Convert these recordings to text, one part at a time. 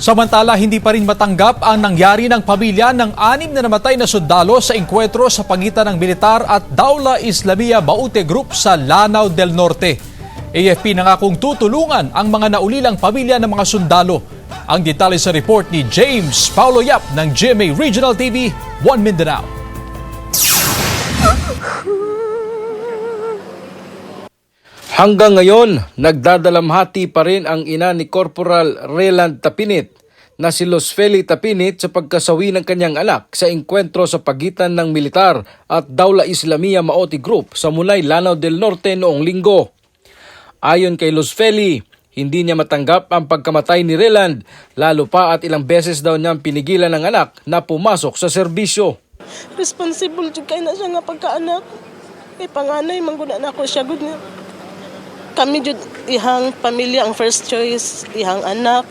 Samantala, hindi pa rin matanggap ang nangyari ng pamilya ng anim na namatay na sundalo sa engkwentro sa pagitan ng militar at Daula Islamia Baute Group sa Lanao del Norte. AFP nangakong tutulungan ang mga naulilang pamilya ng mga sundalo. Ang detalye sa report ni James Paulo Yap ng GMA Regional TV, 1 Mindanao. Hanggang ngayon, nagdadalamhati pa rin ang ina ni Corporal Reland Tapinit na si Los Feli Tapinit sa pagkasawi ng kanyang anak sa engkwentro sa pagitan ng militar at Daula Islamia Maoti Group sa Munay, Lanao del Norte noong linggo. Ayon kay Los Feli, hindi niya matanggap ang pagkamatay ni Reland lalo pa at ilang beses daw niyang pinigilan ng anak na pumasok sa serbisyo. responsible jud kay na siya nga pagkaanak. Kay panganay mangguna na ako siya gud nga. Kami jud ihang pamilya ang first choice, ihang anak.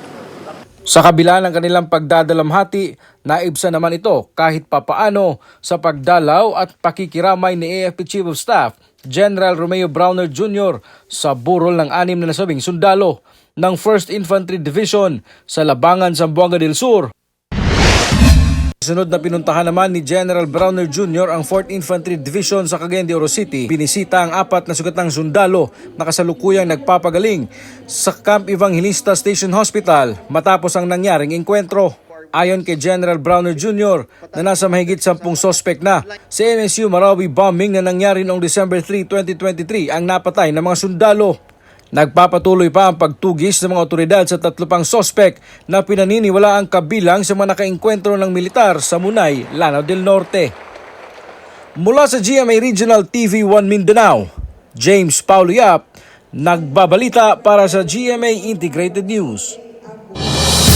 Sa kabila ng kanilang pagdadalamhati, naibsa naman ito kahit papaano sa pagdalaw at pakikiramay ni AFP Chief of Staff General Romeo Browner Jr. sa burol ng anim na nasabing sundalo ng 1st Infantry Division sa Labangan, Zamboanga del Sur. Sunod na pinuntahan naman ni General Browner Jr. ang 4th Infantry Division sa Cagayan de Oro City. Binisita ang apat na sugatang sundalo na kasalukuyang nagpapagaling sa Camp Evangelista Station Hospital matapos ang nangyaring engkwentro. Ayon kay General Browner Jr. na nasa mahigit 10 sospek na sa MSU Marawi bombing na nangyari noong December 3, 2023 ang napatay ng mga sundalo. Nagpapatuloy pa ang pagtugis ng mga otoridad sa tatlo pang sospek na pinaniniwala ang kabilang sa mga nakaengkwentro ng militar sa Munay, Lanao del Norte. Mula sa GMA Regional TV 1 Mindanao, James Paulo Yap, nagbabalita para sa GMA Integrated News.